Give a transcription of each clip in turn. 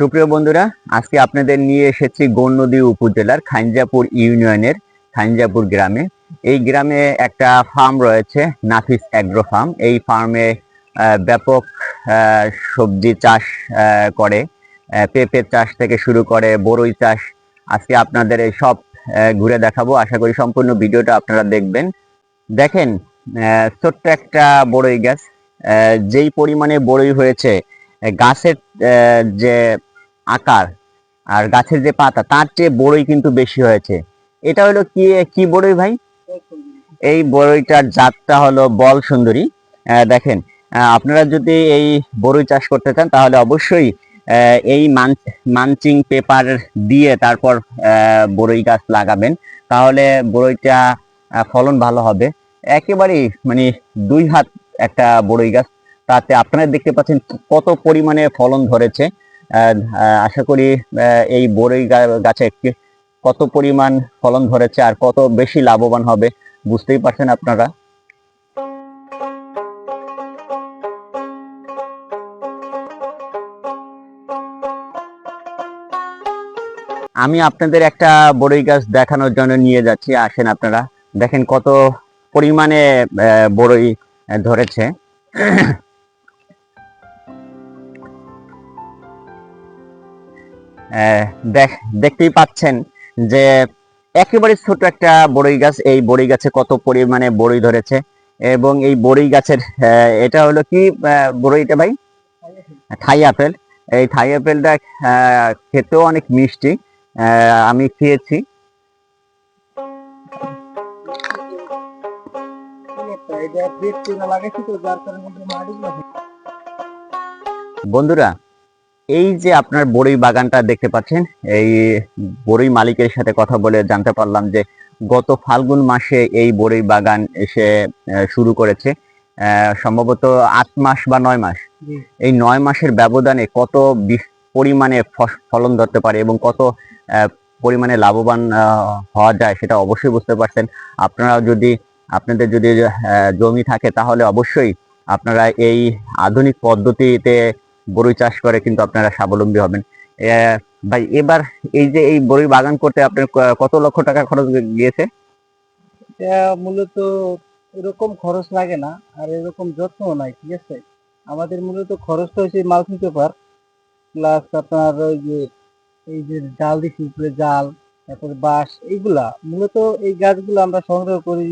সুপ্রিয় বন্ধুরা, আজকে আপনাদের নিয়ে এসেছি গৌরনদী উপজেলার খাঞ্জাপুর ইউনিয়নের খাঞ্জাপুর গ্রামে। এই গ্রামে একটা ফার্ম রয়েছে, নাফিস অ্যাগ্রো ফার্ম এই ফার্মে ব্যাপক সবজি চাষ করে। পেঁপের চাষ থেকে শুরু করে বড়ই চাষ। আজকে আপনাদের এই সব ঘুরে দেখাবো। আশা করি সম্পূর্ণ ভিডিওটা আপনারা দেখবেন। দেখেন ছোট্ট একটা বড়ই গাছ। যেই পরিমাণে বড়ই হয়েছে, গাছের যে আকার আর গাছের যে পাতা, তার চেয়ে বড়ই কিন্তু বেশি হয়েছে। এটা হলো কি কি বড়ই ভাই? এই বড়ইটার জাতটা হলো বল সুন্দরী। দেখেন আপনারা যদি এই বড়ই চাষ করতে চান, তাহলে অবশ্যই এই মানচিং পেপার দিয়ে তারপর বড়ই গাছ লাগাবেন। তাহলে বড়ইটা ফলন ভালো হবে। একেবারেই মানে দুই হাত একটা বড়ই গাছ। তাতে আপনারা দেখতে পাচ্ছেন কত পরিমাণে ফলন ধরেছে। আশা করি এই বড়ই গা- গাছে কত পরিমাণ ফলন ধরেছে আর কত বেশি লাভবান হবে, বুঝতেই পারছেন আপনারা? আমি আপনাদের একটা বড়ই গাছ দেখানোর জন্য নিয়ে যাচ্ছি, আসেন আপনারা। দেখেন কত পরিমাণে বড়ই ধরেছে। দেখতেই পাচ্ছেন যে একেবারে ছোট একটা বড়ই গাছ। এই বড়ই গাছে কত পরিমাণে বড়ই ধরেছে এবং এই বড়ই গাছের এটা হলো কি বড়ইটা ভাই? Thai apple. এই থাই আপেলটা খেতেও অনেক মিষ্টি। আমি খেয়েছি। বন্ধুরা এই যে আপনার বড়ই বাগানটা দেখতে পাচ্ছেন এই বড়ই মালিকের সাথে কথা বলে জানতে পারলাম যে গত ফাল্গুন মাসে এই বড়ই বাগান এসে শুরু করেছে। সম্ভবত আট মাস বা নয় মাস। এই নয় মাসের ব্যবধানে কত পরিমাণে ফলন ধরতে পারে এবং কত পরিমাণে লাভবান হওয়া যায় সেটা অবশ্যই বুঝতে পারছেন। আপনারা যদি আপনাদের যদি জমি থাকে তাহলে অবশ্যই আপনারা এই আধুনিক পদ্ধতিতে বড়ই চাষ করে কিন্তু আপনারা স্বাবলম্বী হবেন। ভাই, এবার এই যে এই বড়ই বাগান করতে আপনার কত লক্ষ টাকা খরচ গিয়েছে? মূলত এরকম খরচ লাগে না, আর এরকম যত্ন নাই, ঠিক আছে? আমাদের মূলত খরচটা হচ্ছে মালচিং পেপার প্লাস আপনার ওই যে, এই যে জাল দিচ্ছি উপরে জাল, তারপরে বাঁশ, এইগুলা। মূলত এই গাছগুলো আমরা সংগ্রহ করি,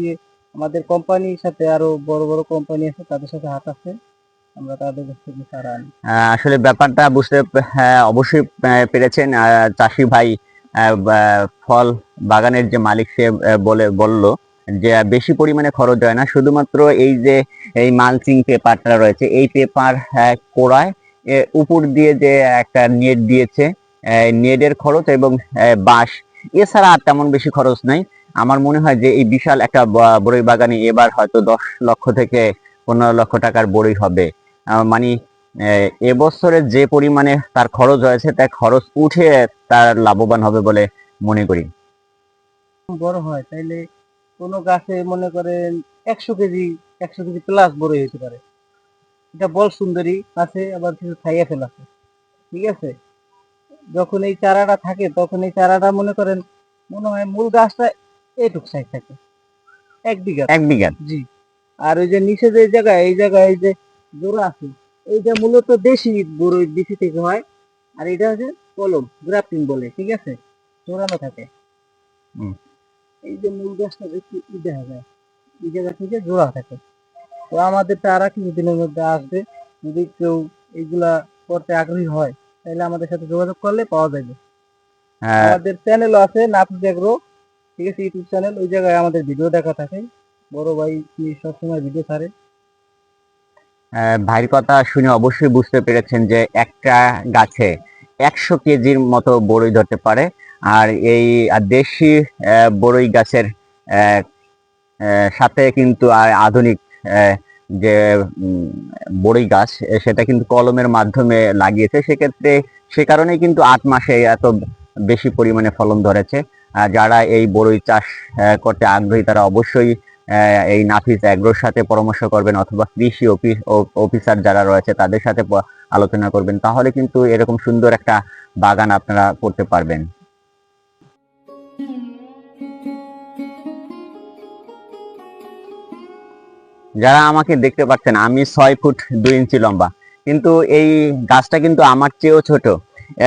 আমাদের কোম্পানির সাথে আরও বড় বড় কোম্পানি আছে, তাদের সাথে হাত আছে। আসলে ব্যাপারটা বুঝতে হ্যাঁ, অবশ্যই পেরেছেন। চাষি ভাই ফল বাগানের যে মালিক সে বলে বলল যে বেশি পরিমাণে খরচ হয় না। শুধুমাত্র এই যে এই মালচিং পেপারটা রয়েছে এই পেপার কোড়ায় উপর দিয়ে যে একটা নেট দিয়েছে নেটের খরচ এবং বাঁশ। এছাড়া আর তেমন বেশি খরচ নাই। আমার মনে হয় যে এই বিশাল একটা বড়ই বাগানে এবার হয়তো দশ লক্ষ থেকে পনেরো লক্ষ টাকার বড়ই হবে। মানে এবছরে যে পরিমাণে তার খরচ হয়েছে তার খরচ উঠে তার লাভবান হবে বলে মনে করি। বড় হয় তাইলে কোনো গাছে মনে করেন একশো কেজি একশো কেজি প্লাস বড় হতে পারে। এটা বল সুন্দরী আছে আবার কিছু ছাইয়া ফেল আছে ঠিক আছে? যখন এই চারাটা থাকে তখন এই চারাটা মনে করেন মনে হয় মূল গাছটা এটুক সাইজ থাকে। এক বিঘা। এক বিঘা। জি। আর ওই যে নিচে যে জায়গায় এই জায়গায় এই যে জোড়া আছে। এইটা মূলত দেশি বড় দেশি থেকে হয়। আর এটা হচ্ছে কলম গ্রাফটিং বলে ঠিক আছে? জোড়ানো থাকে। এই যে মূল গাছটা দেখি দেখা যায় এই জায়গা থেকে জোড়া থাকে। তো আমাদের তারা কিছুদিনের মধ্যে আসবে। যদি কেউ এইগুলা করতে আগ্রহী হয় তাহলে আমাদের সাথে যোগাযোগ করলে পাওয়া যাবে। আহ, আমাদের চ্যানেলও আছে নাফিস এগ্রো ঠিক আছে? ইউটিউব চ্যানেল ওই জায়গায় আমাদের ভিডিও দেখা থাকে। বড় ভাই সবসময় ভিডিও ছাড়ে। ভাইয়ের কথা শুনে অবশ্যই বুঝতে পেরেছেন যে একটা গাছে একশো কেজির মতো বড়ই ধরতে পারে। আর এই দেশি বড়ই গাছের সাথে কিন্তু আর আধুনিক যে বড়ই গাছ, সেটা কিন্তু কলমের মাধ্যমে লাগিয়েছে। সেক্ষেত্রে সে কারণেই কিন্তু আট মাসে এত বেশি পরিমাণে ফলন ধরেছে। যারা এই বড়ই চাষ করতে আগ্রহী, তারা অবশ্যই এই নাফিস অ্যাগ্রোর সাথে পরামর্শ করবেন অথবা কৃষি অফিস অফিসার যারা রয়েছে তাদের সাথে আলোচনা করবেন, তাহলে কিন্তু এরকম সুন্দর একটা বাগান আপনারা করতে পারবেন। যারা আমাকে দেখতে পাচ্ছেন, আমি ছয় ফুট দুই ইঞ্চি লম্বা, কিন্তু এই গাছটা কিন্তু আমার চেয়েও ছোট।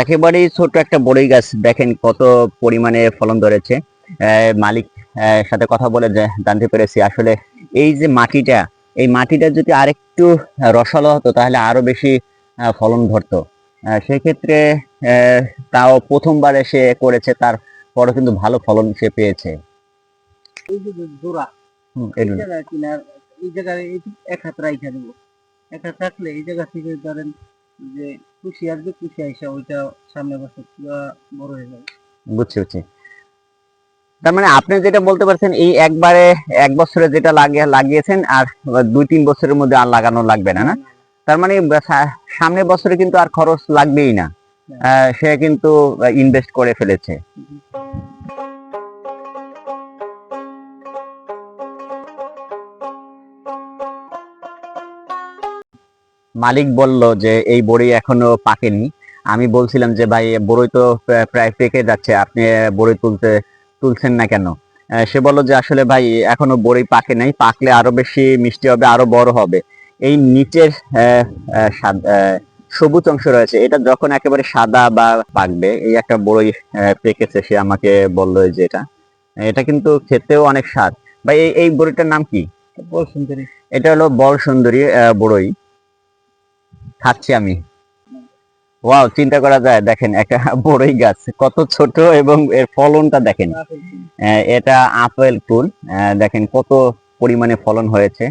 একেবারেই ছোট একটা বড়ই গাছ, দেখেন কত পরিমাণে ফলন ধরেছে। মালিক সাথে কথা বলে যে- জানতে পেরেছি। আসলে এই যে মাটিটা এই মাটিটা যদি আরেকটু রসালো হতো তাহলে আরও বেশি ফলন ধরতো। সেক্ষেত্রে তাও প্রথমবার এসে করেছে তার পরে কিন্তু ভালো ফলন সে পেয়েছে। এই যে জোড়া এই জায়গায় কিনা এই জায়গায় এই এক হাত রাইখা দেবো। এক হাত রাখলে এই জায়গা থেকে ধরেন যে কুশি আসবে কুশি আইসা ওইটা সামনে বছর বড় হয়ে যাবে। বুঝছি বুঝছি। তার মানে আপনি যেটা বলতে পারছেন, এই একবারে এক বছরে যেটা লাগিয়ে, লাগিয়েছেন আর দুই তিন বছরের মধ্যে আর লাগানো লাগবে না না? তার মানে সামনের বছরে কিন্তু আর খরচ লাগবেই না। সে কিন্তু ইনভেস্ট করে ফেলেছে। মালিক বলল যে, এই বড়ি এখনও পাকেনি। আমি বলছিলাম যে, ভাই বড়ই তো প্রায় পেকে যাচ্ছে। আপনি বড়ি তুলতে তুলছেন না কেন? সে বলল যে আসলে ভাই এখনও বড়ি পাকে নাই পাকলে আরও বেশি মিষ্টি হবে আরও বড় হবে। এই নিচের সবুজ অংশ রয়েছে এটা যখন একেবারে সাদা বা পাকবে এই একটা বড়ই পেকেছে সে আমাকে বলল যে এটা। এটা কিন্তু খেতেও অনেক স্বাদ। ভাই এই এই বড়িটার নাম কি? বল সুন্দরী এটা হলো বল সুন্দরী আহ, বড়ই। খাচ্ছি আমি। ওয়াও চিন্তা করা যায় দেখেন একটা বড়ই গাছ কত ছোট এবং এর ফলনটা দেখেন। এটা আপেল ফুল দেখেন কত পরিমাণে ফলন হয়েছে।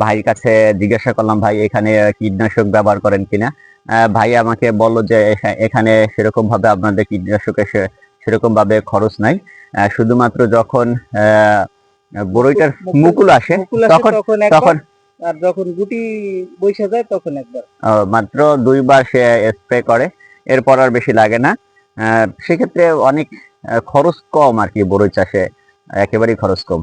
ভাইয়ের কাছে জিজ্ঞাসা করলাম ভাই এখানে কীটনাশক ব্যবহার করেন কিনা? আহ, ভাই আমাকে বলল যে এখানে সেরকম ভাবে আপনাদের কীটনাশকের সেরকম ভাবে খরচ নাই। আহ, শুধুমাত্র যখন আহ, বড়ইটার মুকুল আসে তখন তখন আর যখন গুটি বৈশা যায় তখন একবার। মাত্র দুইবার সে স্প্রে করে, এরপর আর বেশি লাগে না। সেক্ষেত্রে অনেক খরচ কম আর কি, বড়ই চাষে, একেবারেই খরচ কম।